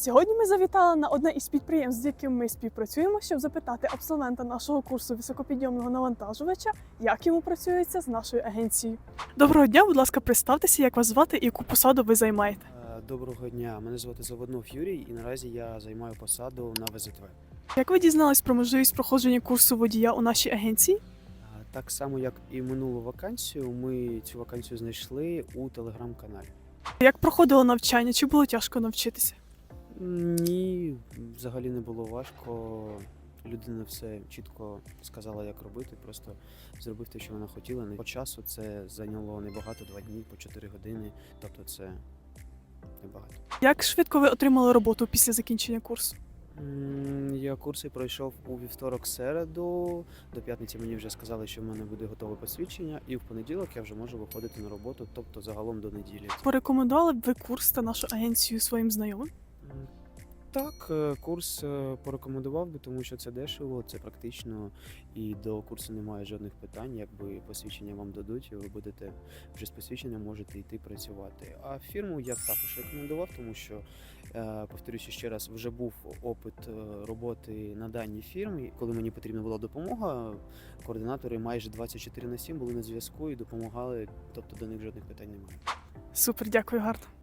Сьогодні ми завітали на одне із підприємств, з яким ми співпрацюємо, щоб запитати абсолвента нашого курсу високопідйомного навантажувача, як йому працюється з нашою агенцією. Доброго дня, будь ласка, представтеся, як вас звати і яку посаду ви займаєте. Е, Доброго дня, мене звати Заводнов Юрій, і наразі я займаю посаду на ВЗТВ. Як ви дізнались про можливість проходження курсу водія у нашій агенції? Е, Так само, як і минулу вакансію, ми цю вакансію знайшли у телеграм-каналі. Як проходило навчання? Чи було тяжко навчитися? Ні, взагалі не було важко. Людина все чітко сказала, як робити. Просто зробив те, що вона хотіла. По часу це зайняло небагато, два дні, по 4 години. Тобто це небагато. Як швидко ви отримали роботу після закінчення курсу? Я курси пройшов у вівторок середу. До п'ятниці мені вже сказали, що в мене буде готове посвідчення, і в понеділок я вже можу виходити на роботу, тобто загалом до неділі. Порекомендували б ви курс та нашу агенцію своїм знайомим? Так, е, курс е, порекомендував би, тому що це дешево, це практично, і до курсу немає жодних питань. Якби посвідчення вам дадуть, ви будете вже з посвідченням можете йти працювати. А фірму я б також рекомендував, тому що, е, повторюся ще раз, вже був опит роботи на даній фірмі. Коли мені потрібна була допомога, координатори майже 24 на 7 були на зв'язку і допомагали, тобто до них жодних питань немає. Супер, дякую, гарно.